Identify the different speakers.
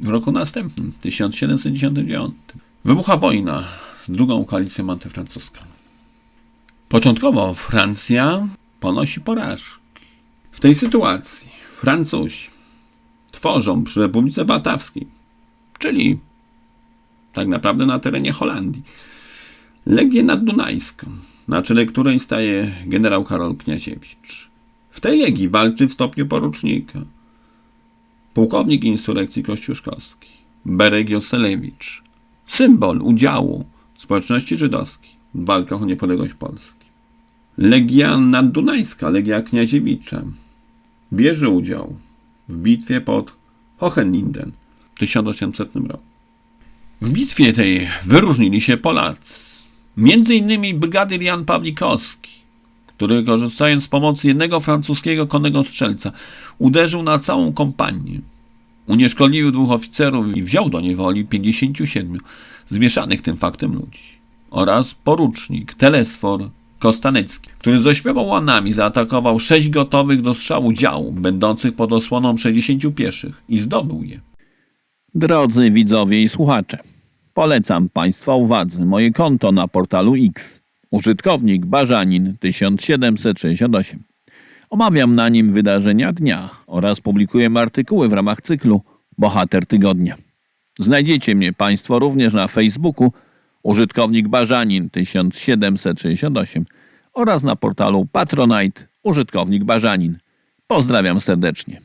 Speaker 1: W roku następnym, 1799, wybucha wojna z drugą koalicją antyfrancuską. Początkowo Francja ponosi porażki. W tej sytuacji Francuzi tworzą przy Republice Batawskiej, czyli tak naprawdę na terenie Holandii, Legię Naddunajską, na czele której staje generał Karol Kniaziewicz. W tej legii walczy w stopniu porucznika pułkownik insurekcji kościuszkowskiej Berek Joselewicz, symbol udziału społeczności żydowskiej w walkach o niepodległość Polski. Legia Naddunajska, Legia Kniaziewicza, bierze udział w bitwie pod Hohenlinden w 1800 roku. W bitwie tej wyróżnili się Polacy. Między innymi brygadyr Jan Pawlikowski, który korzystając z pomocy jednego francuskiego konnego strzelca uderzył na całą kompanię. Unieszkodliwił dwóch oficerów i wziął do niewoli 57 zmieszanych tym faktem ludzi. Oraz porucznik Telesfor Kostanecki, który z ośmioma łanami zaatakował sześć gotowych do strzału działów, będących pod osłoną 60 pieszych i zdobył je.
Speaker 2: Drodzy widzowie i słuchacze, polecam Państwa uwadze moje konto na portalu X. Użytkownik Barzanin 1768. Omawiam na nim wydarzenia dnia oraz publikuję artykuły w ramach cyklu Bohater Tygodnia. Znajdziecie mnie Państwo również na Facebooku użytkownik Barzanin 1768 oraz na portalu Patronite użytkownik Barzanin. Pozdrawiam serdecznie.